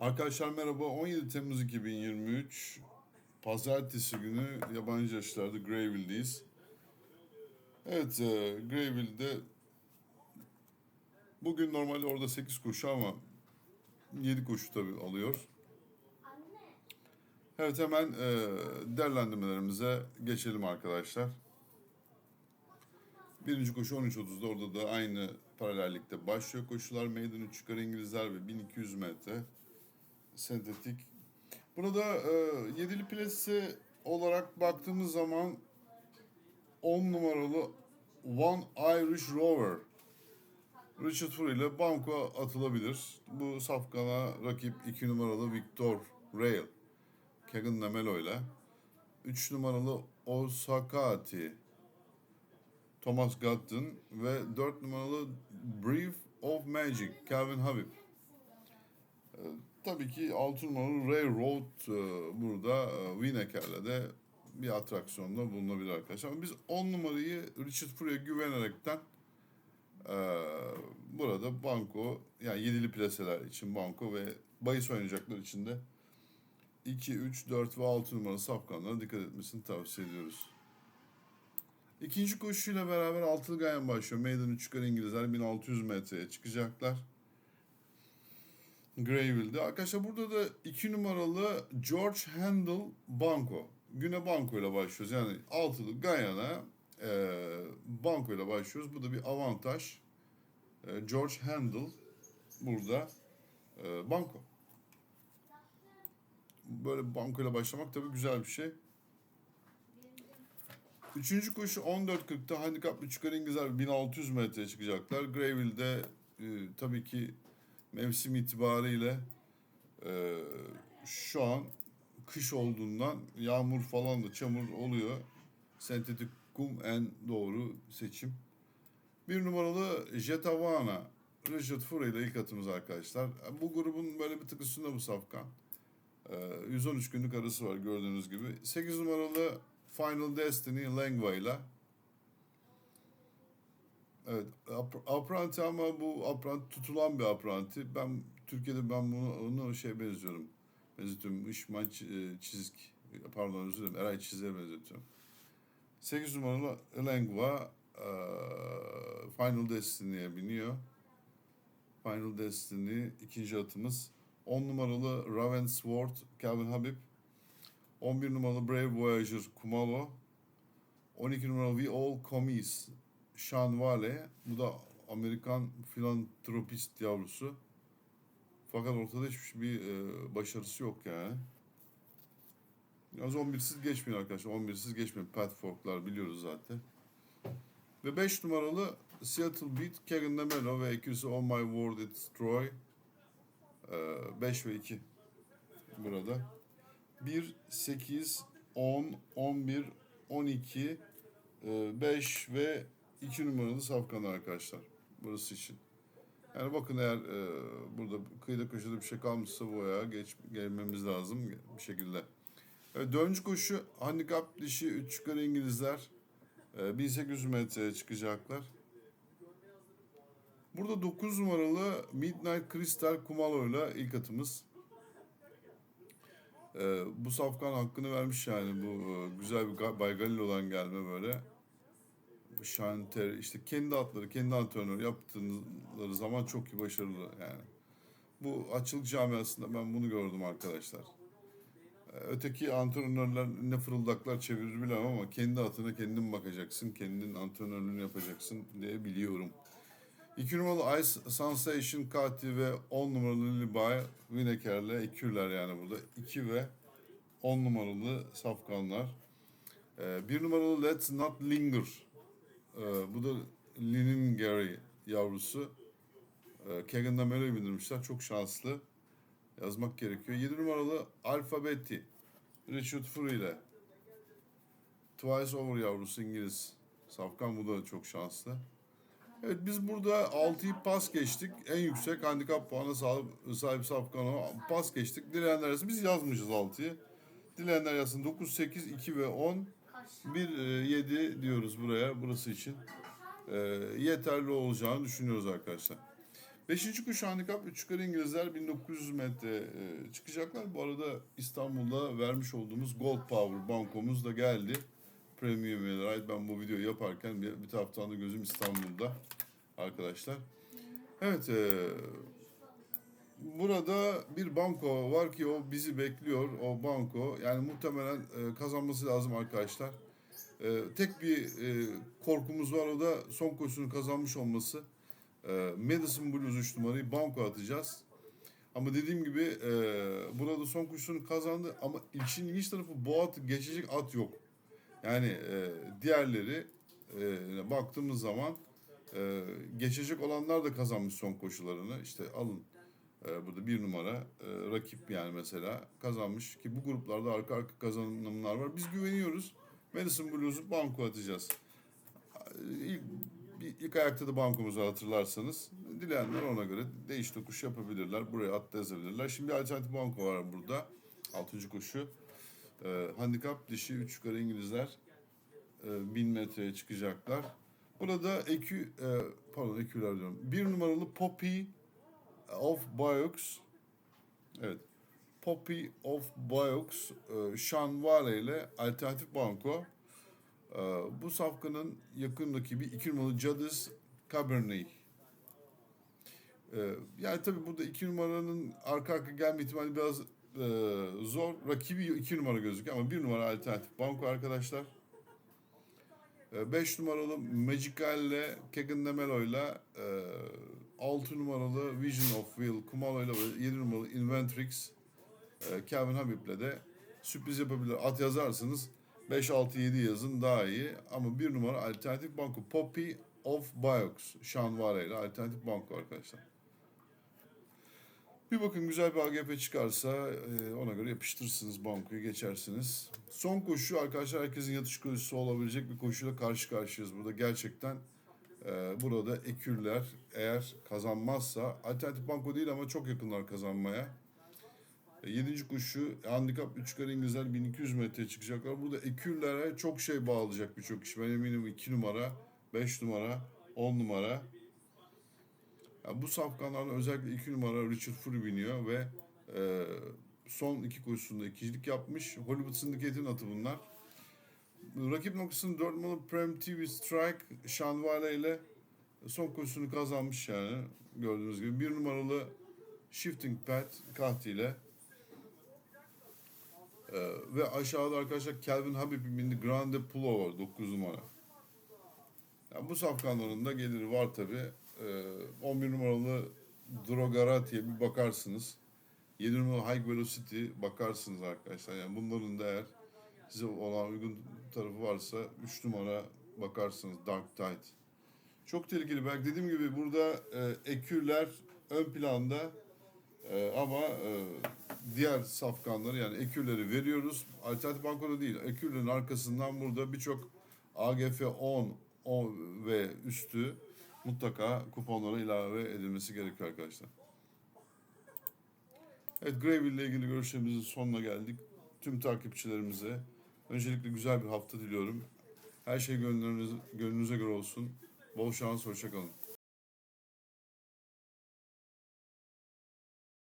Arkadaşlar merhaba. 17 Temmuz 2023 Pazartesi günü yabancı yaşlarda Greyville'deyiz. Evet, e, Greyville'de bugün normalde orada 8 koşu ama 7 koşu tabii alıyor. Evet hemen e, değerlendirmelerimize geçelim arkadaşlar. Birinci koşu 13.30'da orada da aynı paralellikte başlıyor koşular. Meydan 3 yukarı İngilizler ve 1200 metre sentetik. Burada e, yedili plase olarak baktığımız zaman 10 numaralı One Irish Rover Richard Furry ile banko atılabilir. Bu safkana rakip 2 numaralı Victor Rail Kegan Namelo ile 3 numaralı Osakati Thomas Gutton ve 4 numaralı Brief of Magic Calvin Habib. Tabii ki 6 numaralı Railroad e, burada e, Winneker'le de bir atraksiyonda bulunabilir arkadaşlar. Ama biz 10 numarayı Richard Furry'e güvenerekten e, burada banko yani yedili plaseler için banko ve bahis oynayacaklar için de 2, 3, 4 ve 6 numaralı safkanlara dikkat etmesini tavsiye ediyoruz. İkinci koşuyla beraber altılı gayen başlıyor. Meydan 3 yukarı İngilizler 1600 metreye çıkacaklar. Greyville'de. Arkadaşlar burada da 2 numaralı George Handel Banco. Güne Banco ile başlıyoruz. Yani altılı Guyana e, Banco ile başlıyoruz. Bu da bir avantaj. E, George Handel burada e, Banco. Böyle banko ile başlamak tabii güzel bir şey. Üçüncü koşu 14.40'ta handikap 3 yukarı İngilizler 1600 metreye çıkacaklar. Greyville'de e, tabii ki mevsim itibariyle e, şu an kış olduğundan yağmur falan da çamur oluyor. Sentetik kum en doğru seçim. Bir numaralı Jetavana Richard Fure ile ilk atımız arkadaşlar. Bu grubun böyle bir tık üstünde bu safkan. E, 113 günlük arası var gördüğünüz gibi. 8 numaralı Final Destiny Lengva ile Evet, ap- apranti ama bu apranti tutulan bir apranti. Ben Türkiye'de ben bunu onu şey benziyorum. Benzetiyorum. Işman e, Çizik. Pardon özür dilerim. Eray Çizik'e benzetiyorum. 8 numaralı Lengva e, Final Destiny'ye biniyor. Final Destiny ikinci atımız. 10 numaralı Ravensworth Calvin Habib. 11 numaralı Brave Voyager Kumalo. 12 numaralı We All Commies Sean Vale. Bu da Amerikan filantropist yavrusu. Fakat ortada hiçbir e, başarısı yok yani. Yalnız 11'siz geçmiyor arkadaşlar. 11'siz geçmiyor. Pat Fork'lar biliyoruz zaten. Ve 5 numaralı Seattle Beat, Kevin Nemelo ve ikisi On My Word It's Troy. 5 ve 2 burada. 1, 8, 10, 11, 12, 5 ve 2 numaralı safkanlar arkadaşlar. Burası için. Yani bakın eğer e, burada kıyıda köşede bir şey kalmışsa bu ayağa geç, gelmemiz lazım bir şekilde. Evet, dördüncü koşu handikap dişi 3 yukarı İngilizler e, 1800 metreye çıkacaklar. Burada 9 numaralı Midnight Crystal Kumalo ile ilk atımız. Ee, bu safkan hakkını vermiş yani bu e, güzel bir Bay Galil olan gelme böyle. Şanter işte kendi atları, kendi antrenör yaptıkları zaman çok iyi başarılı yani. Bu açılık camiasında ben bunu gördüm arkadaşlar. Ee, Öteki antrenörler ne fırıldaklar çevirir bilemem ama kendi atına kendin bakacaksın, kendin antrenörlüğünü yapacaksın diye biliyorum. 2 numaralı Ice Sensation Kati ve 10 numaralı Lilibay Winneker'le iküler yani burada. 2 ve 10 numaralı safkanlar. 1 numaralı Let's Not Linger. Ee, bu da Linin Gary yavrusu. Ee, Kegan Damero'yu bindirmişler. Çok şanslı. Yazmak gerekiyor. 7 numaralı Alfabeti. Richard Furry ile. Twice Over yavrusu İngiliz. Safkan bu da çok şanslı. Evet biz burada 6'yı pas geçtik. En yüksek handikap puanı sahip, sahip Safkan'a pas geçtik. Dileyenler arasında biz yazmışız 6'yı. Dileyenler yazsın 9, 8, 2 ve 10. 1, 7 diyoruz buraya burası için. E, yeterli olacağını düşünüyoruz arkadaşlar. Beşinci kuş handikap 3 yukarı İngilizler 1900 metre e, çıkacaklar. Bu arada İstanbul'da vermiş olduğumuz Gold Power bankomuz da geldi. Premium ait. Ben bu videoyu yaparken bir, bir taraftan da gözüm İstanbul'da arkadaşlar. Evet e, burada bir banko var ki o bizi bekliyor. O banko yani muhtemelen e, kazanması lazım arkadaşlar. E, tek bir e, korkumuz var o da son koşusunu kazanmış olması. E, Madison Blues 3 numarayı banko atacağız. Ama dediğim gibi e, burada son koşusunu kazandı ama işin ilginç tarafı bu at geçecek at yok. Yani e, diğerleri e, baktığımız zaman e, geçecek olanlar da kazanmış son koşularını. İşte alın burada bir numara e, rakip yani mesela kazanmış ki bu gruplarda arka arka kazanımlar var. Biz güveniyoruz. Madison Blues'u banko atacağız. İlk, bir- ilk ayakta da bankomuzu hatırlarsanız dileyenler ona göre değiş tokuş yapabilirler. Buraya at da yazabilirler. Şimdi alternatif banko var burada. Altıncı koşu. E, handikap dişi 3 yukarı İngilizler e, 1000 metreye çıkacaklar. Burada EQ, e, pardon EQ'ler diyorum. Bir numaralı Poppy of Biox. Evet. Poppy of Biox, e, Sean Vale ile alternatif banko. E, bu safkanın yakın rakibi 2 numaralı Jadis Cabernet. E, yani tabii burada 2 numaranın arka arka gelme ihtimali biraz e, zor. Rakibi 2 numara gözüküyor ama 1 numara alternatif banko arkadaşlar. 5 numaralı Magical ile Kegan Demelo ile 6 numaralı Vision of Will Kumalo ile ve 7 numaralı Inventrix e, Calvin Habib'le de sürpriz yapabilir. At yazarsınız 5, 6, 7 yazın daha iyi. Ama bir numara alternatif banko Poppy of Biox. Sean Vare ile alternatif banko arkadaşlar. Bir bakın güzel bir AGP çıkarsa e, ona göre yapıştırırsınız bankoyu geçersiniz. Son koşu arkadaşlar herkesin yatış koşusu olabilecek bir koşuyla karşı karşıyayız burada. Gerçekten e, burada ekürler eğer kazanmazsa alternatif banko değil ama çok yakınlar kazanmaya. E, Yedinci koşu handikap 3 kare İngilizler 1200 metreye çıkacaklar. Burada ekürlere çok şey bağlayacak birçok kişi. Ben eminim 2 numara, 5 numara, 10 numara. Yani bu safkanlardan özellikle 2 numara Richard Fury biniyor ve e, son iki koşusunda ikincilik yapmış. Hollywood Syndicate'in atı bunlar. Rakip noktasını 4 numaralı Prem TV Strike Sean Vale ile son koşusunu kazanmış yani gördüğünüz gibi. Bir numaralı Shifting Pad Kahti ile ee, ve aşağıda arkadaşlar Calvin Habib'in bindi Grande Pulo var 9 numara. Yani bu safkanların da geliri var tabi. Ee, 11 numaralı Drogarati'ye bir bakarsınız. 7 numaralı High Velocity bakarsınız arkadaşlar. Yani bunların da eğer size olan uygun tarafı varsa 3 numara bakarsınız Dark Tide. Çok tehlikeli. Belki dediğim gibi burada e, ekürler ön planda e, ama e, diğer safkanları yani ekürleri veriyoruz. Alternatif bankoda değil. Ekürlerin arkasından burada birçok AGF 10, 10 ve üstü mutlaka kuponlara ilave edilmesi gerekiyor arkadaşlar. Evet Greyville ile ilgili görüşlerimizin sonuna geldik. Tüm takipçilerimize öncelikle güzel bir hafta diliyorum. Her şey gönlünüze, gönlünüze göre olsun. Bol şans, hoşçakalın.